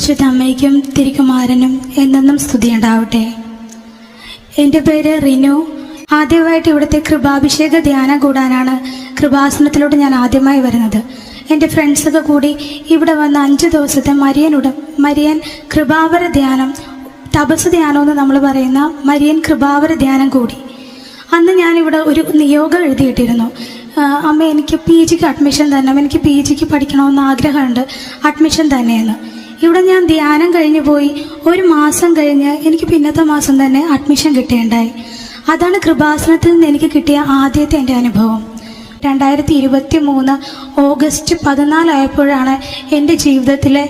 പരിശുദ്ധ അമ്മയ്ക്കും തിരുക്കുമാരനും എന്നെന്നും സ്തുതിയുണ്ടാവട്ടെ. എന്റെ പേര് റിനു. ആദ്യമായിട്ട് ഇവിടുത്തെ കൃപാഭിഷേക ധ്യാനം കൂടാനാണ് കൃപാസനത്തിലോട്ട് ഞാൻ ആദ്യമായി വരുന്നത്. എന്റെ ഫ്രണ്ട്സൊക്കെ കൂടി ഇവിടെ വന്ന അഞ്ച് ദിവസത്തെ മരിയനുടം മരിയൻ കൃപാവര ധ്യാനം തപസ് ധ്യാനം എന്ന് നമ്മൾ പറയുന്ന മരിയൻ കൃപാവര ധ്യാനം കൂടി. അന്ന് ഞാനിവിടെ ഒരു നിയോഗം എഴുതിയിട്ടിരുന്നു. അമ്മ എനിക്ക് പി ജിക്ക് അഡ്മിഷൻ തന്നെ എനിക്ക് പി ജിക്ക് പഠിക്കണമെന്ന് ആഗ്രഹമുണ്ട്. അഡ്മിഷൻ തന്നെയെന്ന്. ഇവിടെ ഞാൻ ധ്യാനം കഴിഞ്ഞു പോയി. ഒരു മാസം കഴിഞ്ഞ് എനിക്ക് പിന്നത്തെ മാസം തന്നെ അഡ്മിഷൻ കിട്ടുകയുണ്ടായി അതാണ് കൃപാസനത്തിൽ നിന്ന് എനിക്ക് കിട്ടിയ ആദ്യത്തെ എന്റെ അനുഭവം. രണ്ടായിരത്തി ഇരുപത്തി മൂന്ന് ഓഗസ്റ്റ് പതിനാലായപ്പോഴാണ് എന്റെ ജീവിതത്തിലെ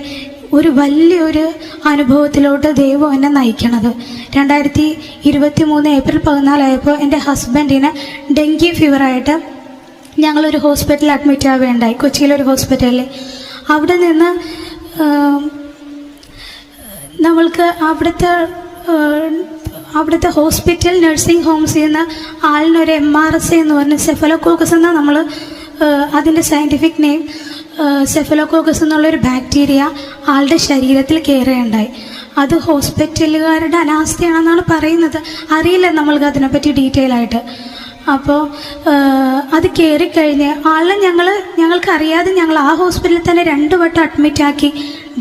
ഒരു വലിയൊരു അനുഭവത്തിലോട്ട് ദൈവം എന്നെ നയിക്കണത്. രണ്ടായിരത്തി ഇരുപത്തി മൂന്ന് ഏപ്രിൽ പതിനാലായപ്പോൾ എന്റെ ഹസ്ബൻഡിന് ഡെങ്കി ഫീവറായിട്ട് ഞങ്ങളൊരു ഹോസ്പിറ്റലിൽ അഡ്മിറ്റ് ആവുകയുണ്ടായി. കൊച്ചിയിലൊരു ഹോസ്പിറ്റലിൽ അവിടെ നിന്ന് നമ്മൾക്ക് അവിടുത്തെ അവിടുത്തെ ഹോസ്പിറ്റൽ നഴ്സിംഗ് ഹോംസിൽ നിന്ന് ആളിനൊരു എം ആർ എസ് എന്ന് പറഞ്ഞ സെഫലോക്കോക്കസ് എന്ന നമ്മൾ അതിന്റെ സയന്റിഫിക് നെയിം സെഫലോക്കോക്കസ് എന്നുള്ളൊരു ബാക്ടീരിയ ആളുടെ ശരീരത്തിൽ കയറുകയുണ്ടായി. അത് ഹോസ്പിറ്റലുകാരുടെ അനാസ്ഥയാണെന്നാണ് പറയുന്നത്. അറിയില്ല നമ്മൾക്ക് അതിനെപ്പറ്റി ഡീറ്റെയിൽ ആയിട്ട്. അപ്പോൾ അത് കയറിക്കഴിഞ്ഞ് ആളെ ഞങ്ങൾ ഞങ്ങൾക്കറിയാതെ ഞങ്ങൾ ആ ഹോസ്പിറ്റലിൽ തന്നെ രണ്ട് വട്ടം അഡ്മിറ്റ്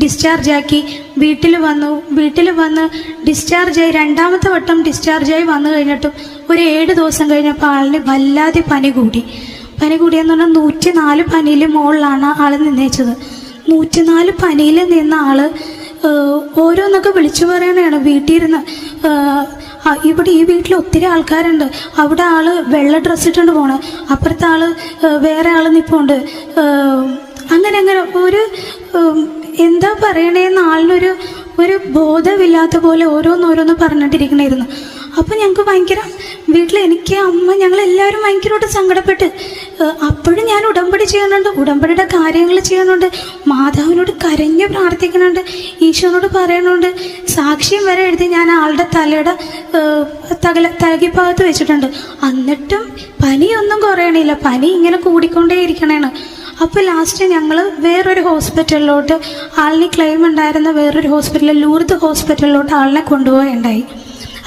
ആക്കി ഡിസ്ചാർജ് ആക്കി. വീട്ടിൽ വന്നു. വീട്ടിൽ വന്ന് ഡിസ്ചാർജായി രണ്ടാമത്തെ വട്ടം ഡിസ്ചാർജായി വന്നു കഴിഞ്ഞിട്ടും ഒരു ഏഴ് ദിവസം കഴിഞ്ഞപ്പോൾ ആളിന് വല്ലാതെ പനി കൂടി. പനി കൂടിയെന്ന് പറഞ്ഞാൽ നൂറ്റി നാല് പനിയിൽ മുകളിലാണ് ആൾ നിന്നേച്ചത്. നൂറ്റിനാല് പനിയിൽ നിന്ന ആൾ ഓരോന്നൊക്കെ വിളിച്ചു പറയണതാണ്. വീട്ടിൽ ഇരുന്ന് ഇവിടെ ഈ വീട്ടിൽ ഒത്തിരി ആൾക്കാരുണ്ട്. അവിടെ ആൾ വെള്ള ഡ്രസ്സ് ഇട്ടുകൊണ്ട് പോണ്. അപ്പുറത്തെ ആൾ വേറെ ആൾ നിൽപ്പുണ്ട് അങ്ങനെ അങ്ങനെ ഒരു എന്താ പറയണേന്ന് ആളിനൊരു ഒരു ബോധമില്ലാത്ത പോലെ ഓരോന്നോരോന്ന് പറഞ്ഞിട്ടിരിക്കണായിരുന്നു. അപ്പം ഞങ്ങൾക്ക് ഭയങ്കര വീട്ടിൽ എനിക്ക് അമ്മ ഞങ്ങളെല്ലാവരും ഭയങ്കരമായിട്ട് സങ്കടപ്പെട്ട് അപ്പോഴും ഞാൻ ഉടമ്പടി ചെയ്യുന്നുണ്ട് ഉടമ്പടിയുടെ കാര്യങ്ങൾ ചെയ്യുന്നുണ്ട് മാതാവിനോട് കരഞ്ഞു പ്രാർത്ഥിക്കുന്നുണ്ട് ഈശോനോട് പറയുന്നുണ്ട് സാക്ഷ്യം വരെ എഴുതി ഞാൻ ആളുടെ തലയുടെ തകല തലകിഭാഗത്ത് വെച്ചിട്ടുണ്ട്. എന്നിട്ടും പനിയൊന്നും കുറയണില്ല പനി ഇങ്ങനെ കൂടിക്കൊണ്ടേ ഇരിക്കണേണ് അപ്പോൾ ലാസ്റ്റ് ഞങ്ങൾ വേറൊരു ഹോസ്പിറ്റലിലോട്ട് ആളിന് ക്ലെയിം ഉണ്ടായിരുന്ന വേറൊരു ഹോസ്പിറ്റലിൽ ലൂർദ് ഹോസ്പിറ്റലിലോട്ട് ആളിനെ കൊണ്ടുപോയുണ്ടായി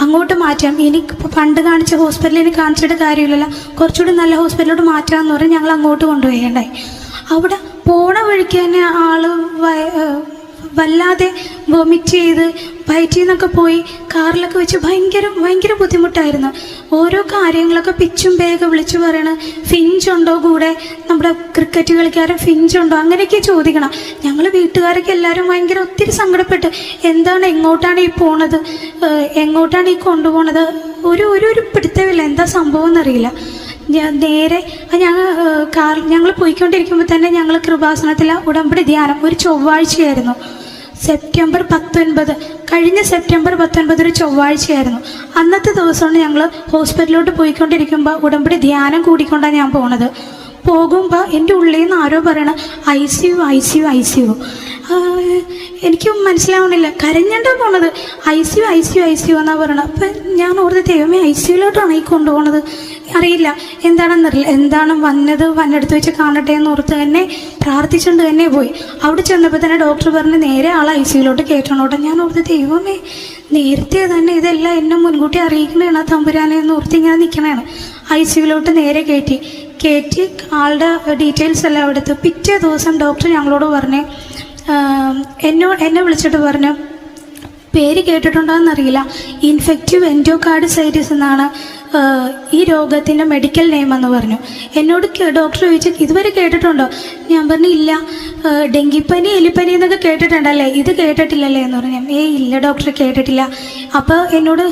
അങ്ങോട്ട് മാറ്റാം. ഇനി പണ്ട് കാണിച്ച ഹോസ്പിറ്റലിൽ കാണിച്ചിട്ട് കാര്യമില്ലല്ലോ. കുറച്ചുകൂടി നല്ല ഹോസ്പിറ്റലിലോട്ട് മാറ്റാമെന്ന് പറഞ്ഞ് ഞങ്ങൾ അങ്ങോട്ട് കൊണ്ടുപോയി അവിടെ പോണ വഴിക്ക് തന്നെ ഏഹ് വല്ലാതെ വൊമിറ്റ് ചെയ്ത് വയറ്റിൽ നിന്നൊക്കെ പോയി കാറിലൊക്കെ വെച്ച് ഭയങ്കര ഭയങ്കര ബുദ്ധിമുട്ടായിരുന്നു. ഓരോ കാര്യങ്ങളൊക്കെ പിച്ചും പേഗ വിളിച്ചു പറയണ ഫിഞ്ചുണ്ടോ കൂടെ? നമ്മുടെ ക്രിക്കറ്റ് കളിക്കാരൻ ഫിഞ്ചുണ്ടോ അങ്ങനെയൊക്കെ ചോദിക്കണം. ഞങ്ങൾ വീട്ടുകാരൊക്കെ എല്ലാവരും ഭയങ്കര ഒത്തിരി സങ്കടപ്പെട്ട് എന്താണ് എങ്ങോട്ടാണ് ഈ പോണത്? എങ്ങോട്ടാണ് ഈ കൊണ്ടുപോണത്? ഒരു ഒരു ഒരു പിടുത്തമില്ല. എന്താ സംഭവം എന്നറിയില്ല. നേരെ ഞങ്ങൾ കാർ ഞങ്ങൾ പോയിക്കൊണ്ടിരിക്കുമ്പോൾ തന്നെ ഞങ്ങൾ കൃപാസനത്തിൽ ഉടമ്പടി ധ്യാനം ഒരു ചൊവ്വാഴ്ചയായിരുന്നു. സെപ്റ്റംബർ പത്തൊൻപത്. കഴിഞ്ഞ സെപ്റ്റംബർ പത്തൊൻപത് ഒരു ചൊവ്വാഴ്ചയായിരുന്നു. അന്നത്തെ ദിവസമാണ് ഞങ്ങൾ ഹോസ്പിറ്റലിലോട്ട് പോയിക്കൊണ്ടിരിക്കുമ്പോൾ ഉടമ്പടി ധ്യാനം കൂടിക്കൊണ്ടാണ് ഞാൻ പോണത്. പോകുമ്പോൾ എന്റെ ഉള്ളിൽ നിന്ന് ആരോ പറയണ I see you I see you I see you. എനിക്ക് മനസ്സിലാവണില്ല. കരഞ്ഞണ്ടാ പോണത്. I see you I see you I see you എന്നാ പറയണത് അപ്പം ഞാൻ ഓർത്ത് ദൈവമേ ഐ സി യുലോട്ടാണ് ഈ കൊണ്ടുപോകണത് അറിയില്ല. എന്താണെന്നറിയില്ല എന്താണ് വന്നത്? വന്നെടുത്ത് വെച്ച് കാണട്ടെ എന്ന് ഓർത്ത് തന്നെ പ്രാർത്ഥിച്ചുകൊണ്ട് തന്നെ പോയി. അവിടെ ചെന്നപ്പോൾ തന്നെ ഡോക്ടർ പറഞ്ഞ് നേരെ ആൾ ഐ സിയിലോട്ട് കയറ്റണോട്ടെ ഞാൻ ഓർത്ത് ദൈവമേ നേരത്തെ തന്നെ ഇതെല്ലാം എന്നെ മുൻകൂട്ടി അറിയിക്കണേണ് ആ തമ്പുരാനെ എന്ന് ഓർത്ത് ഇങ്ങനെ നിൽക്കണേണ് ഐ സിയിലോട്ട് നേരെ കയറ്റി കയറ്റി ആളുടെ ഡീറ്റെയിൽസ് എല്ലാം എടുത്ത് പിറ്റേ ദിവസം ഡോക്ടർ ഞങ്ങളോട് പറഞ്ഞ് എന്നോ എന്നെ വിളിച്ചിട്ട് പറഞ്ഞു പേര് കേട്ടിട്ടുണ്ടോയെന്നറിയില്ല ഇൻഫെക്റ്റീവ് എൻഡോകാർഡിസൈറ്റിസ് എന്നാണ് ഈ രോഗത്തിന്റെ മെഡിക്കൽ നെയിം എന്ന് പറഞ്ഞു. എന്നോട് ഡോക്ടർ ചോദിച്ചു ഇതുവരെ കേട്ടിട്ടുണ്ടോ? ഞാൻ പറഞ്ഞു ഇല്ല. ഡെങ്കിപ്പനി എലിപ്പനി എന്നൊക്കെ കേട്ടിട്ടുണ്ടല്ലേ? ഇത് കേട്ടിട്ടില്ലല്ലേ? എന്ന് പറഞ്ഞു. ഏയ് ഇല്ല ഡോക്ടർ കേട്ടിട്ടില്ല. അപ്പോൾ എന്നോട്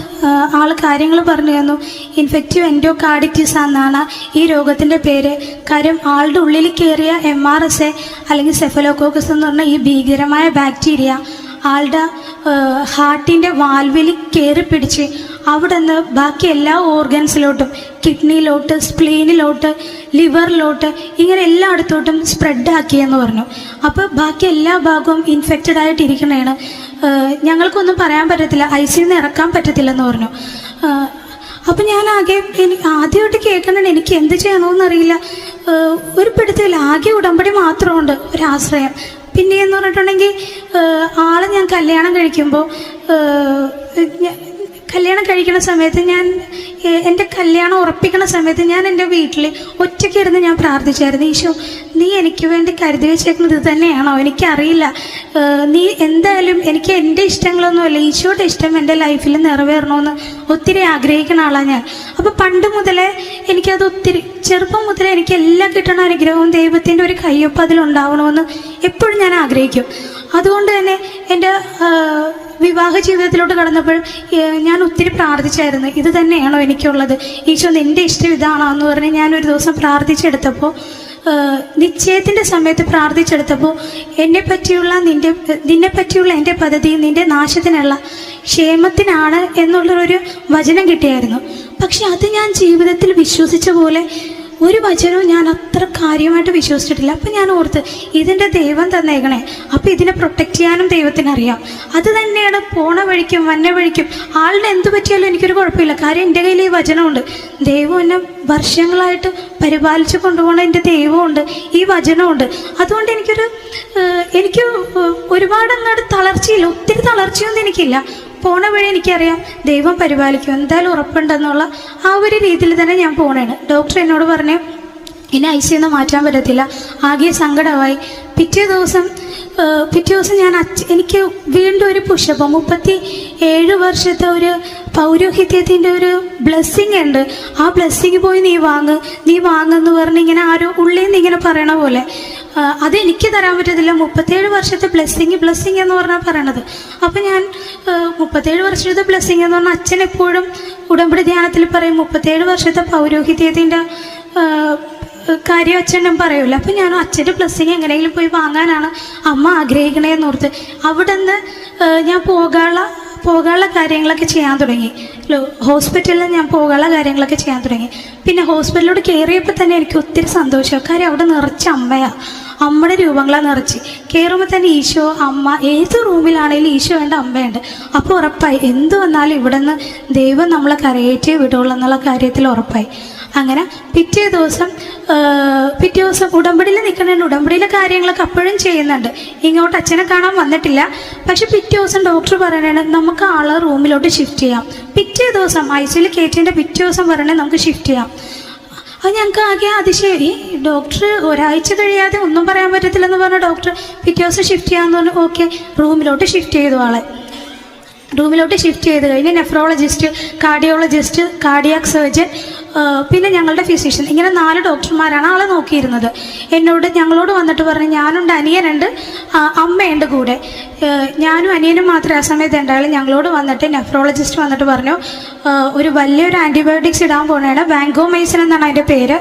ആൾ കാര്യങ്ങൾ പറഞ്ഞു തന്നു. ഇൻഫെക്റ്റീവ് എൻഡോകാർഡിറ്റിസ് എന്നാണ് ഈ രോഗത്തിന്റെ പേര്. കാര്യം ആളുടെ ഉള്ളിൽ കയറിയ എം ആർ എസ് എ അല്ലെങ്കിൽ സെഫലോക്കോക്കസ് എന്ന് പറഞ്ഞ ഈ ഭീകരമായ ബാക്ടീരിയ ആളുടെ ഹാർട്ടിന്റെ വാൽവിൽ കയറി പിടിച്ച് അവിടെ നിന്ന് ബാക്കി എല്ലാ ഓർഗൻസിലോട്ടും കിഡ്നിയിലോട്ട് സ്പ്ലീനിലോട്ട് ലിവറിലോട്ട് ഇങ്ങനെ എല്ലായിടത്തോട്ടും സ്പ്രെഡ് ആക്കിയെന്ന് പറഞ്ഞു. അപ്പോൾ ബാക്കി എല്ലാ ഭാഗവും ഇൻഫെക്റ്റഡ് ആയിട്ടിരിക്കണേണ്. ഞങ്ങൾക്കൊന്നും പറയാൻ പറ്റത്തില്ല. ഐ സിന്ന് ഇറക്കാൻ പറ്റത്തില്ലെന്ന് പറഞ്ഞു. അപ്പം ഞാൻ ആകെ എനിക്ക് ആദ്യമായിട്ട് കേൾക്കണേ എനിക്ക് എന്ത് ചെയ്യണമെന്നറിയില്ല. ഒരു പിടുത്തമില്ല. ആകെ ഉടമ്പടി മാത്രമുണ്ട് ഒരു ആശ്രയം പിന്നെ എന്ന് പറഞ്ഞിട്ടുണ്ടെങ്കിൽ ആളെ ഞാൻ കല്യാണം കഴിക്കുമ്പോൾ കല്യാണം കഴിക്കുന്ന സമയത്ത് ഞാൻ എന്റെ കല്യാണം ഉറപ്പിക്കുന്ന സമയത്ത് ഞാൻ എന്റെ വീട്ടിൽ ഒറ്റയ്ക്ക് ഇരുന്ന് ഞാൻ പ്രാർത്ഥിച്ചായിരുന്നു. ഈശോ നീ എനിക്ക് വേണ്ടി കരുതി വെച്ചേക്കുന്നത് ഇത് തന്നെയാണോ? എനിക്കറിയില്ല. നീ എന്തായാലും എനിക്ക് എന്റെ ഇഷ്ടങ്ങളൊന്നുമല്ല ഈശോയുടെ ഇഷ്ടം എന്റെ ലൈഫിൽ നിറവേറണമെന്ന് ഒത്തിരി ആഗ്രഹിക്കുന്ന ആളാണ് ഞാൻ. അപ്പോൾ പണ്ട് മുതലേ എനിക്കത് ഒത്തിരി ചെറുപ്പം മുതലേ എനിക്ക് എല്ലാം കിട്ടണ അനുഗ്രഹവും ദൈവത്തിന്റെ ഒരു കയ്യൊപ്പ് അതിലുണ്ടാവണമെന്ന് എപ്പോഴും ഞാൻ ആഗ്രഹിക്കും. അതുകൊണ്ട് തന്നെ എന്റെ വിവാഹ ജീവിതത്തിലോട്ട് കടന്നപ്പോൾ ഞാൻ ഒത്തിരി പ്രാർത്ഥിച്ചായിരുന്നു ഇത് തന്നെയാണോ എനിക്കുള്ളത്? ഈശോ നിന്റെ ഇഷ്ടം ഇതാണോ എന്ന് പറഞ്ഞ് ഞാൻ ഒരു ദിവസം പ്രാർത്ഥിച്ചെടുത്തപ്പോൾ നിശ്ചയത്തിന്റെ സമയത്ത് പ്രാർത്ഥിച്ചെടുത്തപ്പോൾ എന്നെ പറ്റിയുള്ള നിന്റെ നിന്നെ പറ്റിയുള്ള എന്റെ പദ്ധതി നിന്റെ നാശത്തിനുള്ള ക്ഷേമത്തിനാണ് എന്നുള്ളൊരു വചനം കിട്ടിയായിരുന്നു. പക്ഷെ അത് ഞാൻ ജീവിതത്തിൽ വിശ്വസിച്ച പോലെ ഒരു വചനവും ഞാൻ അത്ര കാര്യമായിട്ട് വിശ്വസിച്ചിട്ടില്ല. അപ്പം ഞാൻ ഓർത്ത് ഇതിന്റെ ദൈവം തന്നേക്കണേ. അപ്പം ഇതിനെ പ്രൊട്ടക്റ്റ് ചെയ്യാനും ദൈവത്തിനറിയാം. അത് തന്നെയാണ് പോണ വഴിക്കും വന്ന വഴിക്കും. ആളുടെ എന്ത് പറ്റിയാലും എനിക്കൊരു കുഴപ്പമില്ല. കാര്യം എന്റെ കയ്യിൽ ഈ വചനമുണ്ട്. ദൈവം എന്നെ വർഷങ്ങളായിട്ട് പരിപാലിച്ച് കൊണ്ടുപോകുന്ന എന്റെ ദൈവമുണ്ട്. ഈ വചനമുണ്ട്. അതുകൊണ്ട് എനിക്കൊരു എനിക്ക് ഒരുപാട് അങ്ങോട്ട് തളർച്ചയില്ല. ഒത്തിരി തളർച്ചയൊന്നും എനിക്കില്ല. പോണ വഴി എനിക്കറിയാം ദൈവം പരിപാലിക്കും. എന്തായാലും ഉറപ്പുണ്ടെന്നുള്ള ആ ഒരു രീതിയിൽ തന്നെ ഞാൻ പോണേണ്. ഡോക്ടർ എന്നോട് പറഞ്ഞു ഇനി ഐ സിന്ന് മാറ്റാൻ പറ്റത്തില്ല. ആകെ സങ്കടമായി. പിറ്റേ ദിവസം പിറ്റേ ദിവസം ഞാൻ അച്ഛ എനിക്ക് വീണ്ടും ഒരു പുഷപ്പ് മുപ്പത്തി ഏഴ് വർഷത്തെ ഒരു പൗരോഹിത്യത്തിന്റെ ഒരു ബ്ലെസ്സിങ് ഉണ്ട്. ആ ബ്ലെസ്സിങ് പോയി നീ വാങ്ങ്. നീ വാങ്ങെന്ന് പറഞ്ഞ് ഇങ്ങനെ ആരോ ഉള്ളിൽ നിന്ന് ഇങ്ങനെ പറയണ പോലെ. അതെനിക്ക് തരാൻ പറ്റത്തില്ല. മുപ്പത്തേഴ് വർഷത്തെ ബ്ലെസ്സിങ് ബ്ലെസ്സിങ് എന്ന് പറഞ്ഞാൽ പറയണത്. അപ്പം ഞാൻ മുപ്പത്തേഴ് വർഷത്തെ ബ്ലെസ്സിങ് എന്ന് പറഞ്ഞാൽ അച്ഛൻ എപ്പോഴും ഉടമ്പടി ധ്യാനത്തിൽ പറയും മുപ്പത്തേഴ് വർഷത്തെ പൗരോഹിത്യത്തിന്റെ കാര്യം അച്ഛനും പറയൂല. അപ്പം ഞാൻ അച്ഛന്റെ ബ്ലെസ്സിങ് എങ്ങനെയെങ്കിലും പോയി വാങ്ങാനാണ് അമ്മ ആഗ്രഹിക്കണേന്ന് ഓർത്ത്. അവിടെ നിന്ന് ഞാൻ പോകാനുള്ള പോകാനുള്ള കാര്യങ്ങളൊക്കെ ചെയ്യാൻ തുടങ്ങി. ഹോസ്പിറ്റലിൽ ഞാൻ പോകാനുള്ള കാര്യങ്ങളൊക്കെ ചെയ്യാൻ തുടങ്ങി. പിന്നെ ഹോസ്പിറ്റലിലോട്ട് കയറിയപ്പോൾ തന്നെ എനിക്ക് ഒത്തിരി സന്തോഷം. കാര്യം അവിടെ നിറച്ച അമ്മയാണ് അമ്മയുടെ രൂപങ്ങളാണ് നിറച്ച്. കയറുമ്പോൾ തന്നെ ഈശോ അമ്മ ഏത് റൂമിലാണെങ്കിലും ഈശോ വേണ്ട അമ്മയുണ്ട്. അപ്പോൾ ഉറപ്പായി. എന്ത് വന്നാലും ഇവിടെ നിന്ന് ദൈവം നമ്മളെ കരയേറ്റേ വിടുള്ളൂ എന്നുള്ള കാര്യത്തിൽ ഉറപ്പായി. അങ്ങനെ പിറ്റേ ദിവസം പിറ്റേ ദിവസം ഉടമ്പടിയിൽ നിൽക്കണേന് ഉടമ്പടിയിലെ കാര്യങ്ങളൊക്കെ അപ്പോഴും ചെയ്യുന്നുണ്ട്. ഇങ്ങോട്ട് അച്ഛനെ കാണാൻ വന്നിട്ടില്ല. പക്ഷെ പിറ്റേ ദിവസം ഡോക്ടർ പറയണേ നമുക്ക് ആളെ റൂമിലോട്ട് ഷിഫ്റ്റ് ചെയ്യാം. പിറ്റേ ദിവസം ഐ സിയിൽ കയറ്റിന്റെ പിറ്റേ ദിവസം പറയണേ നമുക്ക് ഷിഫ്റ്റ് ചെയ്യാം. അത് ഞങ്ങൾക്ക് ആകെ അതിശയം ഈ ഡോക്ടർ ഒരാഴ്ച കഴിയാതെ ഒന്നും പറയാൻ പറ്റത്തില്ലെന്ന് പറഞ്ഞ ഡോക്ടർ പിറ്റേ ദിവസം ഷിഫ്റ്റ് ചെയ്യാമെന്ന് പറഞ്ഞു ഓക്കെ റൂമിലോട്ട് ഷിഫ്റ്റ് ചെയ്തു ആളെ. റൂമിലോട്ട് ഷിഫ്റ്റ് ചെയ്ത് കഴിഞ്ഞ് നെഫ്രോളജിസ്റ്റ് കാർഡിയോളജിസ്റ്റ് കാർഡിയാക് സർജൻ പിന്നെ ഞങ്ങളുടെ ഫിസിഷ്യൻ ഇങ്ങനെ നാല് ഡോക്ടർമാരാണ് ആളെ നോക്കിയിരുന്നത്. എന്നോട് ഞങ്ങളോട് വന്നിട്ട് പറഞ്ഞു ഞാനുണ്ട് അനിയനുണ്ട് അമ്മയുണ്ട് കൂടെ. ഞാനും അനിയനും മാത്രമേ ആ സമയത്ത് ഉണ്ടായുള്ളൂ. ഞങ്ങളോട് വന്നിട്ട് നെഫ്രോളജിസ്റ്റ് വന്നിട്ട് പറഞ്ഞു ഒരു വലിയൊരു ആന്റിബയോട്ടിക്സ് ഇടാൻ പോകണേണ് ബാങ്കോമൈസിൻ എന്നാണ് അതിന്റെ പേര്.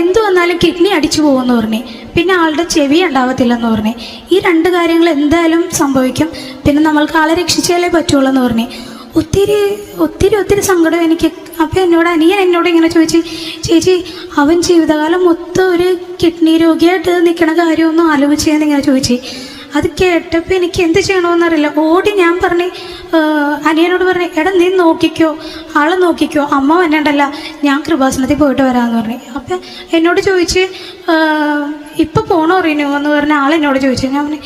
എന്തു വന്നാലും കിഡ്നി അടിച്ചു പോകുമെന്ന് പറഞ്ഞു. പിന്നെ ആളുടെ ചെവി ഉണ്ടാവത്തില്ലെന്ന് പറഞ്ഞു. ഈ രണ്ട് കാര്യങ്ങൾ എന്തായാലും സംഭവിക്കും. പിന്നെ നമ്മൾക്ക് ആളെ രക്ഷിച്ചാലേ പറ്റുള്ളൂ എന്ന് പറഞ്ഞു. ഒത്തിരി ഒത്തിരി ഒത്തിരി സങ്കടം എനിക്ക്. അപ്പം എന്നോട് അനിയൻ എന്നോട് ഇങ്ങനെ ചോദിച്ചു ചേച്ചി അവൻ ജീവിതകാലം മൊത്തം ഒരു കിഡ്നി രോഗിയായിട്ട് നിൽക്കണ കാര്യമൊന്നും ആലോചിച്ചെന്ന് ഇങ്ങനെ ചോദിച്ചു. അത് കേട്ടപ്പോൾ എനിക്ക് എന്ത് ചെയ്യണമെന്നറിയില്ല ഓടി ഞാൻ പറഞ്ഞു അനിയനോട് പറഞ്ഞു എടാ നീ നോക്കിക്കോ ആളെ നോക്കിക്കോ അമ്മ വന്നണ്ടല്ല ഞാൻ കൃപാസനത്തിൽ പോയിട്ട് വരാമെന്ന് പറഞ്ഞു. അപ്പം എന്നോട് ചോദിച്ച് ഇപ്പം പോണോ അറിയണോ എന്ന് പറഞ്ഞ ആളെന്നോട് ചോദിച്ചു. ഞാൻ പറഞ്ഞു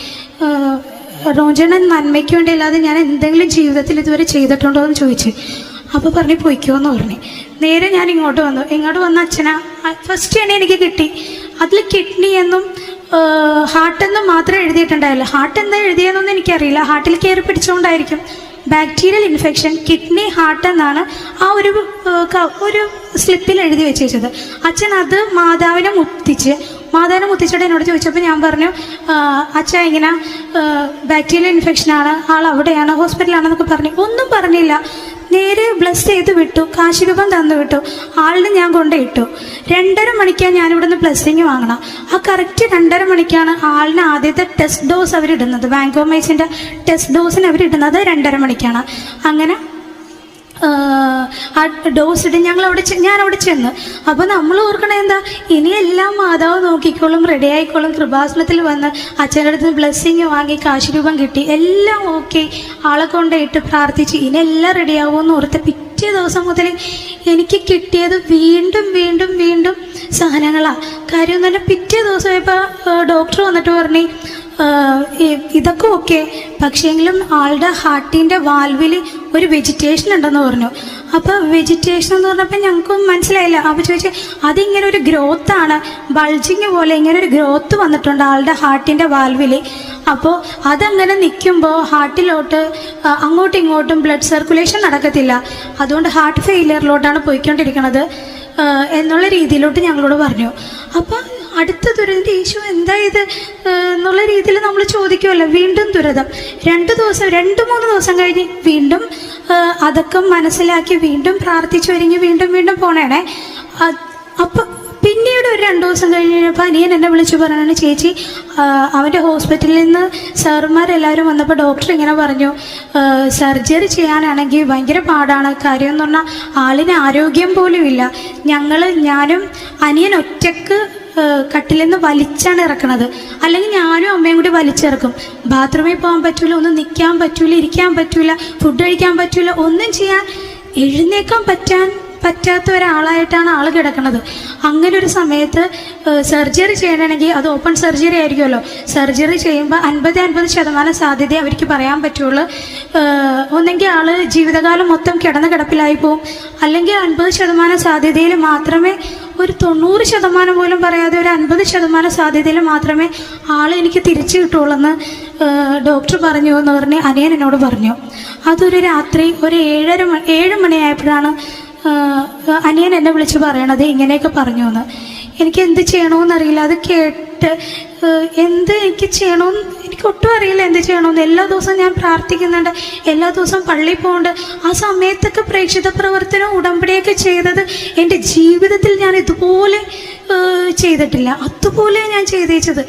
റോജന നന്മയ്ക്ക് വേണ്ടി അല്ലാതെ ഞാൻ എന്തെങ്കിലും ജീവിതത്തിൽ ഇതുവരെ ചെയ്തിട്ടുണ്ടോ എന്ന് ചോദിച്ചു അപ്പോൾ പറഞ്ഞു പൊയ്ക്കോ എന്ന് പറഞ്ഞു. നേരെ ഞാൻ ഇങ്ങോട്ട് വന്നു. ഇങ്ങോട്ട് വന്ന അച്ഛന ഫസ്റ്റ് തന്നെ എനിക്ക് കിട്ടി. അതിൽ കിഡ്നി എന്നും ഹാർട്ട് എന്നും മാത്രമേ എഴുതിയിട്ടുണ്ടായില്ല. ഹാർട്ട് എന്താ എഴുതിയതെന്നൊന്നും എനിക്കറിയില്ല. ഹാർട്ടിൽ കയറി പിടിച്ചുകൊണ്ടായിരിക്കും ബാക്ടീരിയൽ ഇൻഫെക്ഷൻ കിഡ്നി ഹാർട്ട് എന്നാണ് ആ ഒരു ഒരു സ്ലിപ്പിൽ എഴുതി വെച്ചത് അച്ഛൻ അത് മാതാവിനെ മുത്തിച്ച് മാതാവിനെ മുത്തിച്ചിട്ട് എന്നോട് ചോദിച്ചപ്പോൾ ഞാൻ പറഞ്ഞു അച്ഛൻ ഇങ്ങനെ ബാക്ടീരിയൽ ഇൻഫെക്ഷനാണ് ആൾ അവിടെയാണ് ഹോസ്പിറ്റലാണെന്നൊക്കെ പറഞ്ഞു. ഒന്നും പറഞ്ഞില്ല. നേരെ ബ്ലസ് ചെയ്ത് വിട്ടു കാശിരൂപം തന്നു വിട്ടു ആളിന് ഞാൻ കൊണ്ടിട്ടു രണ്ടര മണിക്കാണ് ഞാൻ ഇവിടുന്ന് ബ്ലസ്സിങ് വാങ്ങണം. ആ കറക്റ്റ് രണ്ടര മണിക്കാണ് ആളിന് ആദ്യത്തെ ടെസ്റ്റ് ഡോസ് അവരിടുന്നത്. വാങ്കോമൈസിന്റെ ടെസ്റ്റ് ഡോസിന് അവരിടുന്നത് രണ്ടര മണിക്കാണ്. അങ്ങനെ ഡോസ് ഇട്ട് ഞങ്ങൾ അവിടെ ഞാൻ അവിടെ ചെന്ന്. അപ്പോൾ നമ്മൾ ഓർക്കണേ എന്താ? ഇനി എല്ലാം മാതാവ് നോക്കിക്കോളും റെഡി ആയിക്കോളും കൃപാസനത്തിൽ വന്ന് അച്ഛന്റെ അടുത്ത് ബ്ലെസ്സിങ് വാങ്ങി കാശ് രൂപം കിട്ടി എല്ലാം ഓക്കെ ആളെ കൊണ്ടിട്ട് പ്രാർത്ഥിച്ച് ഇനി എല്ലാം റെഡിയാവുമെന്ന് ഓർത്ത് പിറ്റേ ദിവസം മുതൽ എനിക്ക് കിട്ടിയത് വീണ്ടും വീണ്ടും വീണ്ടും സഹനങ്ങളാണ് കാര്യം തന്നെ പിറ്റേ ദിവസം ഇപ്പോൾ ഡോക്ടർ വന്നിട്ട് പറഞ്ഞു ഇതൊക്കെ ഓക്കെ പക്ഷേങ്കിലും ആളുടെ ഹാർട്ടിന്റെ വാൽവിൽ ഒരു വെജിറ്റേഷൻ ഉണ്ടെന്ന് പറഞ്ഞു. അപ്പോൾ വെജിറ്റേഷൻ എന്ന് പറഞ്ഞപ്പോൾ ഞങ്ങൾക്ക് മനസ്സിലായില്ല. അപ്പോൾ ചോദിച്ചു അതിങ്ങനെ ഒരു ഗ്രോത്ത് ആണ്. ബൾജിങ് പോലെ ഇങ്ങനെ ഒരു ഗ്രോത്ത് വന്നിട്ടുണ്ട് ആളുടെ ഹാർട്ടിന്റെ വാൽവിൽ അപ്പോൾ അതങ്ങനെ നിൽക്കുമ്പോൾ ഹാർട്ടിലോട്ട് അങ്ങോട്ടും ഇങ്ങോട്ടും ബ്ലഡ് സർക്കുലേഷൻ നടക്കത്തില്ല. അതുകൊണ്ട് ഹാർട്ട് ഫെയിലിയറിലോട്ടാണ് പോയിക്കൊണ്ടിരിക്കുന്നത് എന്നുള്ള രീതിയിലോട്ട് ഞങ്ങളോട് പറഞ്ഞു. അപ്പം അടുത്ത ദുരിതം യേശു എന്താ ഇത് എന്നുള്ള രീതിയിൽ നമ്മൾ ചോദിക്കുമല്ലോ വീണ്ടും ദുരിതം. രണ്ട് ദിവസം രണ്ട് മൂന്ന് ദിവസം കഴിഞ്ഞ് വീണ്ടും അതൊക്കെ മനസ്സിലാക്കി വീണ്ടും പ്രാർത്ഥിച്ചു ഒരുങ്ങി വീണ്ടും വീണ്ടും പോണേണേ. അപ്പം പിന്നീട് ഒരു രണ്ട് ദിവസം കഴിഞ്ഞ് കഴിഞ്ഞപ്പോൾ അനിയൻ എന്നെ വിളിച്ചു പറയാണ് ചേച്ചി അവന്റെ ഹോസ്പിറ്റലിൽ നിന്ന് സാറുമാരെല്ലാവരും വന്നപ്പോൾ ഡോക്ടർ ഇങ്ങനെ പറഞ്ഞു സർജറി ചെയ്യാനാണെങ്കിൽ ഭയങ്കര പാടാണ്. കാര്യം എന്ന് പറഞ്ഞാൽ ആളിന് ആരോഗ്യം പോലും ഇല്ല. ഞങ്ങൾ ഞാനും അനിയൻ ഒറ്റയ്ക്ക് കട്ടിൽ നിന്ന് വലിച്ചാണ് ഇറക്കണത്. അല്ലെങ്കിൽ ഞാനും അമ്മയും കൂടി വലിച്ചിറക്കും. ബാത്റൂമിൽ പോകാൻ പറ്റൂല ഒന്നും നിൽക്കാൻ പറ്റൂല ഇരിക്കാൻ പറ്റൂല ഫുഡ് കഴിക്കാൻ പറ്റൂല ഒന്നും ചെയ്യാൻ എഴുന്നേക്കാൻ പറ്റാൻ പറ്റാത്ത ഒരാളായിട്ടാണ് ആൾ കിടക്കുന്നത്. അങ്ങനെ ഒരു സമയത്ത് സർജറി ചെയ്യണമെങ്കിൽ അത് ഓപ്പൺ സർജറി ആയിരിക്കുമല്ലോ. സർജറി ചെയ്യുമ്പോൾ അൻപത് അൻപത് ശതമാനം സാധ്യത അവർക്ക് പറയാൻ പറ്റുള്ളൂ. ഒന്നെങ്കിൽ ആൾ ജീവിതകാലം മൊത്തം കിടന്ന കിടപ്പിലായി പോവും. അല്ലെങ്കിൽ അൻപത് ശതമാനം സാധ്യതയിൽ മാത്രമേ ഒരു തൊണ്ണൂറ് ശതമാനം പോലും പറയാതെ ഒരു അൻപത് ശതമാനം സാധ്യതയിൽ മാത്രമേ ആൾ എനിക്ക് തിരിച്ചു കിട്ടുള്ളൂ ഏഹ് ഡോക്ടർ പറഞ്ഞു എന്ന് പറഞ്ഞ് അനിയൻ എന്നോട് പറഞ്ഞു. അതൊരു രാത്രി ഒരു ഏഴര ഏഴ് മണിയായപ്പോഴാണ് അനിയൻ എന്നെ വിളിച്ച് പറയണത് ഇങ്ങനെയൊക്കെ പറഞ്ഞു എന്ന് എനിക്ക് എന്ത് ചെയ്യണമെന്നറിയില്ല അത് കേട്ട് എന്ത് എനിക്ക് ചെയ്യണമെന്ന് എനിക്ക് ഒട്ടും അറിയില്ല എന്ത് ചെയ്യണമെന്ന് എല്ലാ ദിവസവും ഞാൻ പ്രാർത്ഥിക്കുന്നുണ്ട്. എല്ലാ ദിവസവും പള്ളിയിൽ പോകുന്നുണ്ട് ആ സമയത്തൊക്കെ പ്രേക്ഷിത പ്രവർത്തനം ഉടമ്പടിയൊക്കെ ചെയ്തത് എന്റെ ജീവിതത്തിൽ ഞാൻ ഇതുപോലെ ചെയ്തിട്ടില്ല. അതുപോലെ ഞാൻ ചെയ്തേച്ചത്.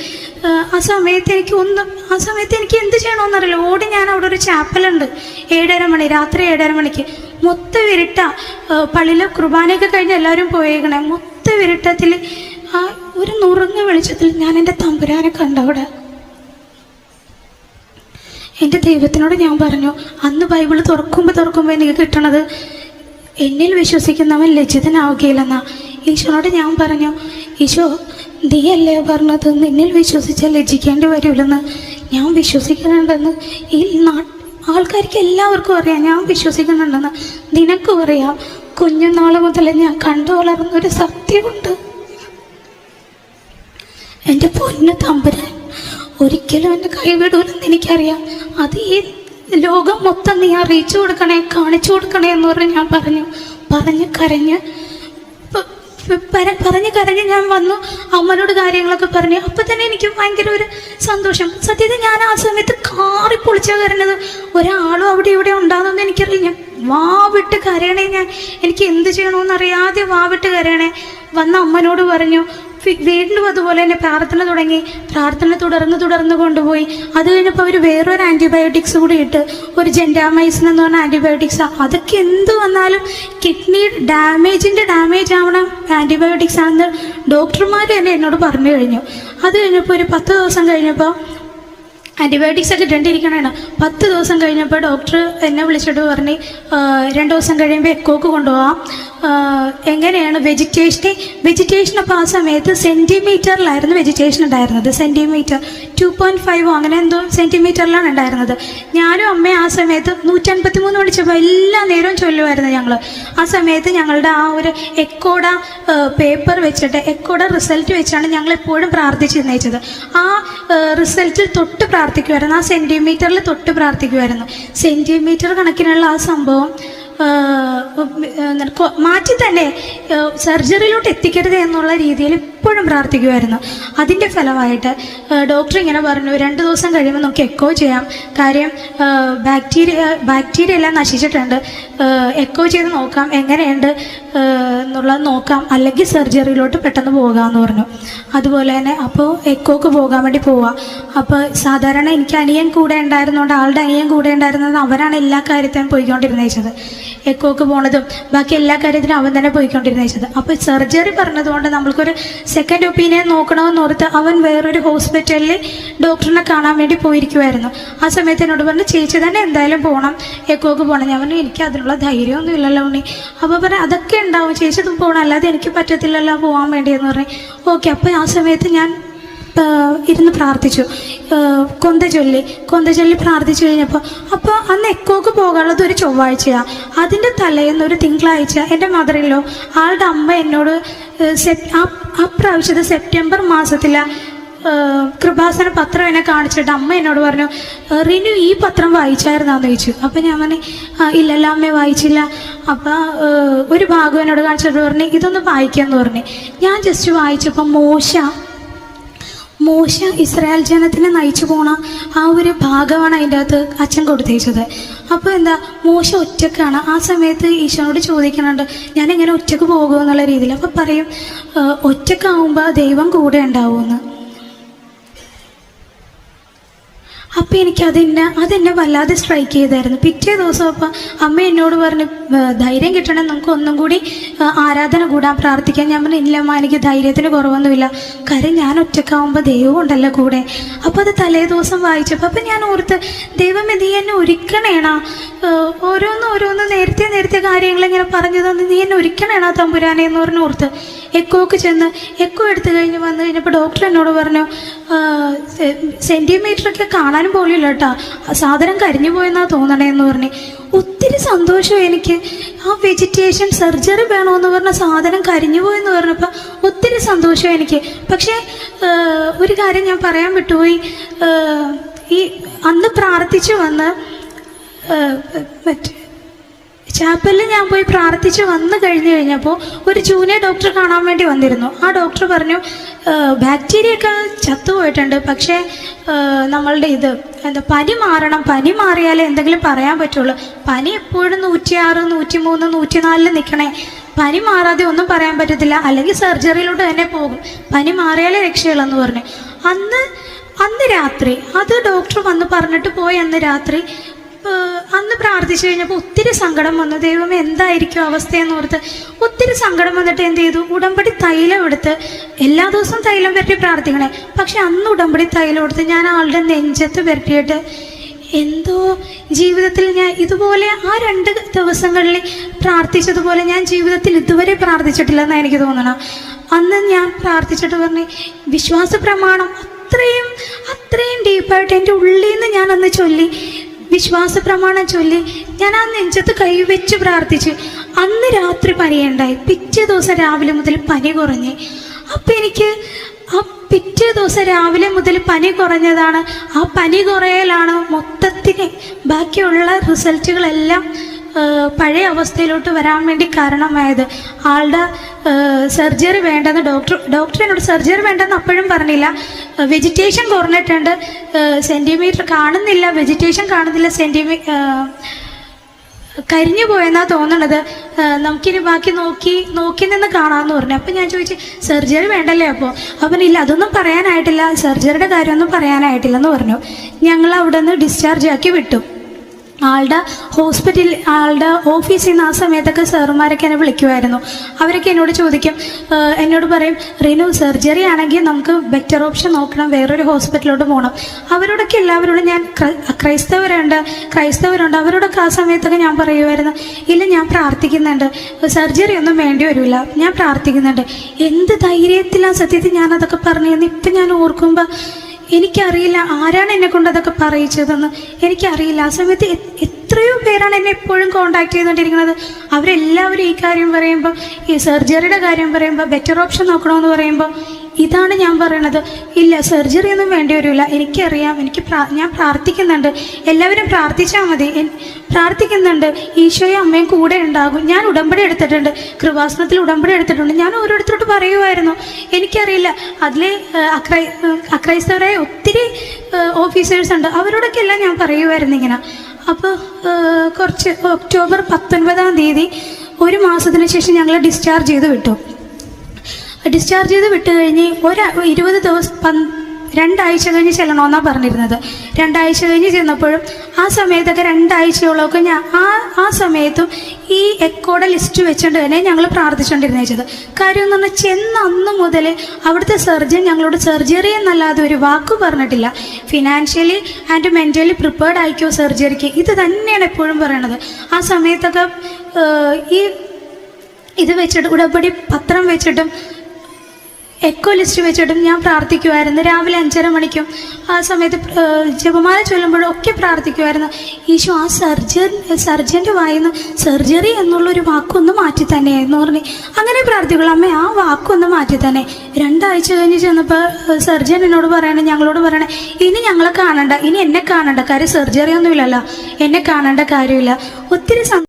ആ സമയത്ത് എനിക്ക് ഒന്ന് ആ സമയത്ത് എനിക്ക് എന്ത് ചെയ്യണമെന്നറിയില്ല ഓടി ഞാൻ അവിടെ ഒരു ചാപ്പലുണ്ട്. ഏഴര മണി രാത്രി ഏഴര മണിക്ക്. മൊത്തം ഇരുട്ട. പള്ളിയിലെ കുർബാനയൊക്കെ കഴിഞ്ഞ് എല്ലാവരും പോയേക്കണേ. മൊത്തം വിരട്ടത്തിൽ ആ ഒരു നുറുങ്ങ വെളിച്ചത്തിൽ ഞാൻ എന്റെ തമ്പുരാനെ കണ്ടവിടെ എന്റെ ദൈവത്തിനോട് ഞാൻ പറഞ്ഞു അന്ന് ബൈബിൾ തുറക്കുമ്പോൾ തുറക്കുമ്പോൾ എനിക്ക് കിട്ടണത് എന്നിൽ വിശ്വസിക്കുന്നവൻ ലജ്ജിതനാവുകയില്ലെന്നാ. ഈശോനോട് ഞാൻ പറഞ്ഞു ഈശോ നീയല്ലേ പറഞ്ഞത്? നിന്നിൽ വിശ്വസിച്ചാൽ ലജ്ജിക്കേണ്ടി വരില്ലെന്ന് ഞാൻ വിശ്വസിക്കുന്നുണ്ടെന്ന് ഈ നാ ആൾക്കാർക്ക് എല്ലാവർക്കും അറിയാം ഞാൻ വിശ്വസിക്കുന്നുണ്ടെന്ന് നിനക്കും അറിയാം. കുഞ്ഞുനാൾ മുതൽ ഞാൻ കണ്ടു വളർന്നൊരു സത്യമുണ്ട്. എന്റെ പൊന്നു തമ്പുരാൻ ഒരിക്കലും എന്നെ കൈവിടൂലെന്ന് എനിക്കറിയാം. അത് ഈ ലോകം മൊത്തം നീ അറിയിച്ചു കൊടുക്കണേ കാണിച്ചു കൊടുക്കണേ എന്ന് പറഞ്ഞ് ഞാൻ പറഞ്ഞു. പറഞ്ഞ് കരഞ്ഞ് പറഞ്ഞ് കരഞ്ഞ് ഞാൻ വന്നു. അമ്മനോട് കാര്യങ്ങളൊക്കെ പറഞ്ഞു. അപ്പം തന്നെ എനിക്ക് ഭയങ്കര ഒരു സന്തോഷം. സത്യത്തിൽ ഞാൻ ആ സമയത്ത് കാറി പൊളിച്ചാ കരഞ്ഞത്. ഒരാളും അവിടെ ഇവിടെ ഉണ്ടാകുമെന്ന് എനിക്കറിയില്ല. വാവിട്ട് കരയണേ ഞാൻ. എനിക്ക് എന്ത് ചെയ്യണമെന്ന് അറിയാതെ വാവിട്ട് കരയണേ. വന്ന അമ്മനോട് പറഞ്ഞു വി- വീണ്ടും അതുപോലെ തന്നെ പ്രാർത്ഥന തുടങ്ങി. പ്രാർത്ഥന തുടർന്ന് തുടർന്ന് കൊണ്ടുപോയി. അത് കഴിഞ്ഞപ്പോൾ അവർ വേറൊരു ആന്റിബയോട്ടിക്സ് കൂടി ഇട്ട്. ഒരു ജെൻഡാമൈസിൻ എന്ന് പറഞ്ഞ ആന്റിബയോട്ടിക്സ് അതൊക്കെ എന്ത് വന്നാലും കിഡ്നി ഡാമേജിന്റെ ഡാമേജ് ആവണം ആന്റിബയോട്ടിക്സ് ആണെന്ന് ഡോക്ടർമാർ തന്നെ എന്നോട് പറഞ്ഞു കഴിഞ്ഞു. അത് കഴിഞ്ഞപ്പോൾ ഒരു പത്ത് ദിവസം കഴിഞ്ഞപ്പോൾ ആന്റിബയോട്ടിക്സ് ഒക്കെ ഇട്ടേണ്ടിരിക്കണേണ് പത്ത് ദിവസം കഴിഞ്ഞപ്പോൾ ഡോക്ടർ എന്നെ വിളിച്ചിട്ട് പറഞ്ഞ് "ആ, രണ്ട് ദിവസം കഴിയുമ്പോൾ എക്കോക്ക് കൊണ്ടുപോകാം എങ്ങനെയാണ് വെജിറ്റേഷൻ വെജിറ്റേഷൻ ആ സമയത്ത് സെന്റിമീറ്ററിലായിരുന്നു വെജിറ്റേഷൻ ഉണ്ടായിരുന്നത്. സെന്റിമീറ്റർ ടു പോയിന്റ് ഫൈവോ അങ്ങനെ എന്തോ സെന്റിമീറ്ററിലാണ് ഉണ്ടായിരുന്നത്. ഞാനും അമ്മയും ആ സമയത്ത് നൂറ്റൻപത്തി മൂന്ന് വിളിച്ചപ്പോൾ എല്ലാ നേരവും ചൊല്ലുമായിരുന്നു ഞങ്ങൾ ആ സമയത്ത് ഞങ്ങളുടെ ആ ഒരു എക്കോട പേപ്പർ വെച്ചിട്ട് എക്കോട റിസൾട്ട് വെച്ചാണ് ഞങ്ങൾ എപ്പോഴും പ്രാർത്ഥിച്ചിരുന്നേച്ചത് ആ റിസൾട്ടിൽ തൊട്ട് പ്രാർത്ഥിക്കുമായിരുന്നു. ആ സെന്റിമീറ്ററിൽ തൊട്ട് പ്രാർത്ഥിക്കുമായിരുന്നു. സെന്റിമീറ്റർ കണക്കിനുള്ള ആ സംഭവം എന്താണ് മാറ്റി തന്നെ സർജറിയിലോട്ട് എത്തിക്കരുത് എന്നുള്ള രീതിയിൽ എപ്പോഴും പ്രാർത്ഥിക്കുമായിരുന്നു അതിന്റെ ഫലമായിട്ട് ഡോക്ടർ ഇങ്ങനെ പറഞ്ഞു രണ്ട് ദിവസം കഴിയുമ്പോൾ നമുക്ക് എക്കോ ചെയ്യാം. കാര്യം ബാക്ടീരിയ ബാക്ടീരിയ എല്ലാം നശിച്ചിട്ടുണ്ട്. എക്കോ ചെയ്ത് നോക്കാം. എങ്ങനെയുണ്ട് എന്നുള്ളത് നോക്കാം. അല്ലെങ്കിൽ സർജറിയിലോട്ട് പെട്ടെന്ന് പോകാമെന്ന് പറഞ്ഞു. അതുപോലെ തന്നെ അപ്പോൾ എക്കോക്ക് പോകാൻ വേണ്ടി പോവാം. അപ്പോൾ സാധാരണ എനിക്ക് അനിയൻ കൂടെ ഉണ്ടായിരുന്നതുകൊണ്ട് ആളുടെ അനിയൻ കൂടെ ഉണ്ടായിരുന്നത് അവരാണ് എല്ലാ കാര്യത്തിനും പോയിക്കൊണ്ടിരുന്നേച്ചത്. എക്കോക്ക് പോണതും ബാക്കി എല്ലാ കാര്യത്തിനും അവൻ തന്നെ പോയിക്കൊണ്ടിരുന്നേച്ചത്. അപ്പോൾ സർജറി പറഞ്ഞതുകൊണ്ട് നമ്മൾക്കൊരു സെക്കൻഡ് ഒപ്പീനിയൻ നോക്കണമെന്ന് ഓർത്ത് അവൻ വേറൊരു ഹോസ്പിറ്റലിൽ ഡോക്ടറിനെ കാണാൻ വേണ്ടി പോയിരിക്കുമായിരുന്നു ആ സമയത്ത് എന്നോട് പറഞ്ഞു ചേച്ചി തന്നെ എന്തായാലും പോകണം എക്കോക്ക് പോകണം ഞാൻ പറഞ്ഞു എനിക്ക് അതിനുള്ള ധൈര്യമൊന്നും ഇല്ലല്ലോ ഉണ്ണി. അപ്പോൾ പറഞ്ഞു അതൊക്കെ ഉണ്ടാവും. ചേച്ചി പോകണം അല്ലാതെ എനിക്ക് പറ്റത്തില്ലല്ലോ പോകാൻ വേണ്ടിയെന്ന് പറഞ്ഞു. ഓക്കെ അപ്പോൾ ആ സമയത്ത് ഞാൻ ഇരുന്ന് പ്രാർത്ഥിച്ചു. കൊന്ത ചൊല്ലി കൊന്ത ചൊല്ലി പ്രാർത്ഥിച്ചു കഴിഞ്ഞപ്പോൾ അപ്പോൾ അന്ന് എക്കോക്ക് പോകാനുള്ളത് ഒരു ചൊവ്വാഴ്ചയാണ് അതിന്റെ തലേന്ന് ഒരു തിങ്കളാഴ്ച എന്റെ മദറിലോ ആളുടെ അമ്മ എന്നോട് സെപ് അപ്രാവശ്യത്തെ സെപ്റ്റംബർ മാസത്തില കൃപാസന പത്രം എന്നെ കാണിച്ചിട്ട് അമ്മ എന്നോട് പറഞ്ഞു റിനു ഈ പത്രം വായിച്ചായിരുന്നാന്ന് ചോദിച്ചു. അപ്പം ഞാൻ പറഞ്ഞു "ആ, ഇല്ലല്ല അമ്മ വായിച്ചില്ല. അപ്പം ഒരു ഭാഗം എന്നോട് കാണിച്ചിട്ട് പറഞ്ഞു ഇതൊന്ന് വായിക്കാമെന്ന് പറഞ്ഞു. ഞാൻ ജസ്റ്റ് വായിച്ചപ്പോൾ മോശ മോശ ഇസ്രായേൽ ജനത്തിനെ നയിച്ചു പോണ ആ ഒരു ഭാഗമാണ് അതിന്റെ അകത്ത് അച്ഛൻ കൊടുത്തേച്ചത്. അപ്പോൾ എന്താ മോശ ഒറ്റക്കാണ്. ആ സമയത്ത് ഈശോനോട് ചോദിക്കുന്നുണ്ട് ഞാൻ എങ്ങനെ ഒറ്റയ്ക്ക് പോകുമെന്നുള്ള രീതിയിൽ? അപ്പോൾ പറയും "ഏഹ്, ഒറ്റക്കാവുമ്പോൾ ദൈവം കൂടെ ഉണ്ടാവുമെന്ന്. അപ്പം എനിക്ക് അതെന്നെ അതെന്നെ വല്ലാതെ സ്ട്രൈക്ക് ചെയ്തായിരുന്നു. പിറ്റേ ദിവസം അപ്പൊ അമ്മ എന്നോട് പറഞ്ഞ് ധൈര്യം കിട്ടണം നമുക്ക് ഒന്നും കൂടി ആരാധന കൂടാൻ പ്രാർത്ഥിക്കാൻ ഞാൻ പറഞ്ഞു ഇല്ല അമ്മ എനിക്ക് ധൈര്യത്തിന് കുറവൊന്നുമില്ല. കാര്യം ഞാൻ ഒറ്റക്കാവുമ്പോൾ ദൈവം ഉണ്ടല്ലോ കൂടെ. അപ്പോൾ അത് തലേ ദിവസം വായിച്ചപ്പോൾ അപ്പം ഞാൻ ഓർത്ത് ദൈവം ഇത് എന്നെ ഒരുക്കണേണ? ഓരോന്ന് ഓരോന്ന് നേരത്തെ നേരത്തെ കാര്യങ്ങൾ ഇങ്ങനെ പറഞ്ഞു തന്ന് നീ എന്നെ ഒരുക്കണേണ തമ്പുരാനെ? എന്ന് പറഞ്ഞ് ഓർത്ത്. എക്കോക്ക് ചെന്ന് എക്കോ എടുത്തു കഴിഞ്ഞ് വന്ന് കഴിഞ്ഞപ്പോൾ ഡോക്ടർ എന്നോട് പറഞ്ഞു സെന്റിമീറ്ററൊക്കെ കാണാനും പോലില്ല കേട്ടോ സാധനം കരിഞ്ഞു പോയെന്നാണ് തോന്നണേന്ന് പറഞ്ഞു. ഒത്തിരി സന്തോഷം എനിക്ക്. ആ വെജിറ്റേഷൻ സർജറി വേണമെന്ന് പറഞ്ഞ സാധനം കരിഞ്ഞു പോയെന്ന് പറഞ്ഞപ്പോൾ ഒത്തിരി സന്തോഷം എനിക്ക്. പക്ഷേ ഒരു കാര്യം ഞാൻ പറയാൻ വിട്ടുപോയി. ഈ അന്ന് പ്രാർത്ഥിച്ചു വന്ന് മറ്റേ ചാപ്പലിൽ ഞാൻ പോയി പ്രാർത്ഥിച്ച് വന്നു കഴിഞ്ഞു കഴിഞ്ഞപ്പോൾ ഒരു ജൂനിയർ ഡോക്ടർ കാണാൻ വേണ്ടി വന്നിരുന്നു. ആ ഡോക്ടർ പറഞ്ഞു ബാക്ടീരിയ ഒക്കെ ചത്തുപോയിട്ടുണ്ട് പക്ഷേ നമ്മളുടെ ഇത് എന്താ പനി മാറണം. പനി മാറിയാലേ എന്തെങ്കിലും പറയാൻ പറ്റുള്ളൂ. പനി എപ്പോഴും നൂറ്റിയാറ് നൂറ്റി മൂന്ന് നൂറ്റിനാലിൽ നിൽക്കണേ പനി മാറാതെ ഒന്നും പറയാൻ പറ്റത്തില്ല. അല്ലെങ്കിൽ സർജറിയിലോട്ട് തന്നെ പോകും. പനി മാറിയാലേ രക്ഷയുള്ളെന്ന് പറഞ്ഞു. അന്ന് അന്ന് രാത്രി അത് ഡോക്ടർ വന്ന് പറഞ്ഞിട്ട് പോയി അന്ന് രാത്രി അന്ന് പ്രാർത്ഥിച്ചു കഴിഞ്ഞപ്പോൾ ഒത്തിരി സങ്കടം വന്നു. ദൈവം എന്തായിരിക്കും അവസ്ഥയെന്ന് ഓർത്ത് ഒത്തിരി സങ്കടം വന്നിട്ട് എന്ത് ചെയ്തു? ഉടമ്പടി തൈലം എടുത്ത് എല്ലാ ദിവസവും തൈലം പെരട്ടി പ്രാർത്ഥിക്കണേ. പക്ഷെ അന്ന് ഉടമ്പടി തൈലം എടുത്ത് ഞാൻ ആളുടെ നെഞ്ചത്ത് പെരട്ടിയിട്ട് എന്തോ ജീവിതത്തിൽ ഞാൻ ഇതുപോലെ ആ രണ്ട് ദിവസങ്ങളിൽ പ്രാർത്ഥിച്ചതുപോലെ ഞാൻ ജീവിതത്തിൽ ഇതുവരെ പ്രാർത്ഥിച്ചിട്ടില്ലെന്നാണ് എനിക്ക് തോന്നണം. അന്ന് ഞാൻ പ്രാർത്ഥിച്ചിട്ട് പറഞ്ഞ് വിശ്വാസ പ്രമാണം അത്രയും അത്രയും ഡീപ്പായിട്ട് എന്റെ ഉള്ളിൽ നിന്ന് ഞാൻ അന്ന് ചൊല്ലി വിശ്വാസ പ്രമാണം ചൊല്ലി ഞാൻ ആ നെഞ്ചത്ത് കൈവച്ച് പ്രാർത്ഥിച്ച് അന്ന് രാത്രി പനിയുണ്ടായി. പിറ്റേ ദിവസം രാവിലെ മുതൽ പനി കുറഞ്ഞു. അപ്പം എനിക്ക് ആ പിറ്റേ ദിവസം രാവിലെ മുതൽ പനി കുറഞ്ഞതാണ്. ആ പനി കുറയലാണ് മൊത്തത്തിന് ബാക്കിയുള്ള റിസൾട്ടുകളെല്ലാം പഴയ അവസ്ഥയിലോട്ട് വരാൻ വേണ്ടി കാരണമായത് ആളുടെ സർജറി വേണ്ടെന്ന് ഡോക്ടർ ഡോക്ടർ എന്നോട് സർജറി വേണ്ടെന്ന് അപ്പോഴും പറഞ്ഞില്ല. വെജിറ്റേഷൻ കുറഞ്ഞിട്ടുണ്ട്. സെന്റിമീറ്റർ കാണുന്നില്ല വെജിറ്റേഷൻ കാണുന്നില്ല സെന്റിമീ കരിഞ്ഞു പോയെന്നാ തോന്നണത്. നമുക്കിനി ബാക്കി നോക്കി നോക്കി നിന്ന് കാണാമെന്ന് പറഞ്ഞു. അപ്പം ഞാൻ ചോദിച്ചു സർജറി വേണ്ടല്ലേ അപ്പോൾ അപ്പം ഇല്ല അതൊന്നും പറയാനായിട്ടില്ല. സർജറിയുടെ കാര്യമൊന്നും പറയാനായിട്ടില്ലെന്ന് പറഞ്ഞു. ഞങ്ങൾ അവിടെ നിന്ന് ഡിസ്ചാർജ് ആക്കി വിട്ടു. ആളുടെ ഹോസ്പിറ്റലിൽ ആളുടെ ഓഫീസിൽ നിന്ന് ആ സമയത്തൊക്കെ സാറുമാരൊക്കെ എന്നെ വിളിക്കുമായിരുന്നു അവരൊക്കെ എന്നോട് ചോദിക്കും എന്നോട് പറയും റിനു സർജറി ആണെങ്കിൽ നമുക്ക് ബെറ്റർ ഓപ്ഷൻ നോക്കണം വേറൊരു ഹോസ്പിറ്റലിലോട്ട് പോകണം അവരോടൊക്കെ എല്ലാവരോടും ഞാൻ ക്ര- ക്രൈസ്തവരുണ്ട് ക്രൈസ്തവരുണ്ട്. അവരോടൊക്കെ ആ സമയത്തൊക്കെ ഞാൻ പറയുമായിരുന്നു ഇല്ല ഞാൻ പ്രാർത്ഥിക്കുന്നുണ്ട്. സർജറി ഒന്നും വേണ്ടി വരില്ല. ഞാൻ പ്രാർത്ഥിക്കുന്നുണ്ട്. എന്ത് ധൈര്യത്തിലാണ് സത്യത്തിൽ ഞാൻ അതൊക്കെ പറഞ്ഞതെന്ന് ഇപ്പം ഞാൻ ഓർക്കുമ്പോൾ എനിക്കറിയില്ല ആരാണ് എന്നെ കൊണ്ട് അതൊക്കെ പറയിച്ചതെന്ന്. എനിക്കറിയില്ല. ആ സമയത്ത് എത്രയോ പേരാണ് എന്നെ എപ്പോഴും കോണ്ടാക്ട് ചെയ്തുകൊണ്ടിരിക്കുന്നത്. അവരെല്ലാവരും ഈ കാര്യം പറയുമ്പോൾ ഈ സർജറിയുടെ കാര്യം പറയുമ്പോൾ ബെറ്റർ ഓപ്ഷൻ നോക്കണമെന്ന് പറയുമ്പോൾ ഇതാണ് ഞാൻ പറയണത്. ഇല്ല സർജറി ഒന്നും വേണ്ടി വരില്ല. എനിക്കറിയാം. എനിക്ക് ഞാൻ പ്രാർത്ഥിക്കുന്നുണ്ട്. എല്ലാവരും പ്രാർത്ഥിച്ചാൽ മതി. പ്രാർത്ഥിക്കുന്നുണ്ട്. ഈശോയും അമ്മയും കൂടെ ഉണ്ടാകും. ഞാൻ ഉടമ്പടി എടുത്തിട്ടുണ്ട്. കൃപാസനത്തിൽ ഉടമ്പടി എടുത്തിട്ടുണ്ട്. ഞാൻ ഓരോരുത്തരോട് പറയുമായിരുന്നു എനിക്കറിയില്ല. ഏഹ്, അക്രൈ അക്രൈസ്തവരായ ഒത്തിരി ഓഫീസേഴ്സ് ഉണ്ട്. അവരോടൊക്കെ എല്ലാം ഞാൻ പറയുമായിരുന്നു ഇങ്ങനെ. അപ്പോൾ കുറച്ച് ഒക്ടോബർ പത്തൊൻപതാം തീയതി ഒരു മാസത്തിന് ശേഷം ഞങ്ങൾ ഡിസ്ചാർജ് ചെയ്ത് വിട്ടു. ഡിസ്ചാർജ് ചെയ്ത് വിട്ടു കഴിഞ്ഞ് ഒരു ഇരുപത് ദിവസം രണ്ടാഴ്ച കഴിഞ്ഞ് ചെല്ലണമെന്നാണ് പറഞ്ഞിരുന്നത്. രണ്ടാഴ്ച കഴിഞ്ഞ് ചെന്നപ്പോഴും ആ സമയത്തൊക്കെ രണ്ടാഴ്ചയോളമൊക്കെ ഞാൻ ആ ആ സമയത്തും ഈ എക്കോടെ ലിസ്റ്റ് വെച്ചുകൊണ്ട് തന്നെ ഞങ്ങൾ പ്രാർത്ഥിച്ചുകൊണ്ടിരുന്നേച്ചത് കാര്യം എന്ന് പറഞ്ഞാൽ ചെന്ന അന്ന് മുതൽ അവിടുത്തെ സർജൻ ഞങ്ങളോട് സർജറി എന്നല്ലാതെ ഒരു വാക്ക് പറഞ്ഞിട്ടില്ല. ഫിനാൻഷ്യലി ആൻഡ് മെന്റലി പ്രിപ്പേർഡ് ആയിക്കോ സർജറിക്ക് ഇത് തന്നെയാണ് എപ്പോഴും പറയണത്. ആ സമയത്തൊക്കെ ഈ ഇത് വെച്ചിട്ട് ഉടമ്പടി പത്രം വെച്ചിട്ടും എക്കോ ലിസ്റ്റ് വെച്ചിട്ടും ഞാൻ പ്രാർത്ഥിക്കുമായിരുന്നു രാവിലെ അഞ്ചര മണിക്കും ആ സമയത്ത് ജപമാല ചൊല്ലുമ്പോഴും ഒക്കെ പ്രാർത്ഥിക്കുമായിരുന്നു ഈശോ ആ സർജൻ സർജന്റെ വായിന്ന് സർജറി എന്നുള്ളൊരു വാക്കൊന്ന് മാറ്റി തന്നെ എന്ന് പറഞ്ഞ് അങ്ങനെ പ്രാർത്ഥിക്കുള്ളൂ അമ്മ ആ വാക്കൊന്ന് മാറ്റി തന്നെ രണ്ടാഴ്ച കഴിഞ്ഞ് ചെന്നപ്പോൾ സർജൻ എന്നോട് പറയണേ ഞങ്ങളോട് പറയണേ ഇനി ഞങ്ങളെ കാണണ്ട ഇനി എന്നെ കാണണ്ട. കാര്യം സർജറി ഒന്നുമില്ലല്ലോ. എന്നെ കാണേണ്ട കാര്യമില്ല. ഒത്തിരി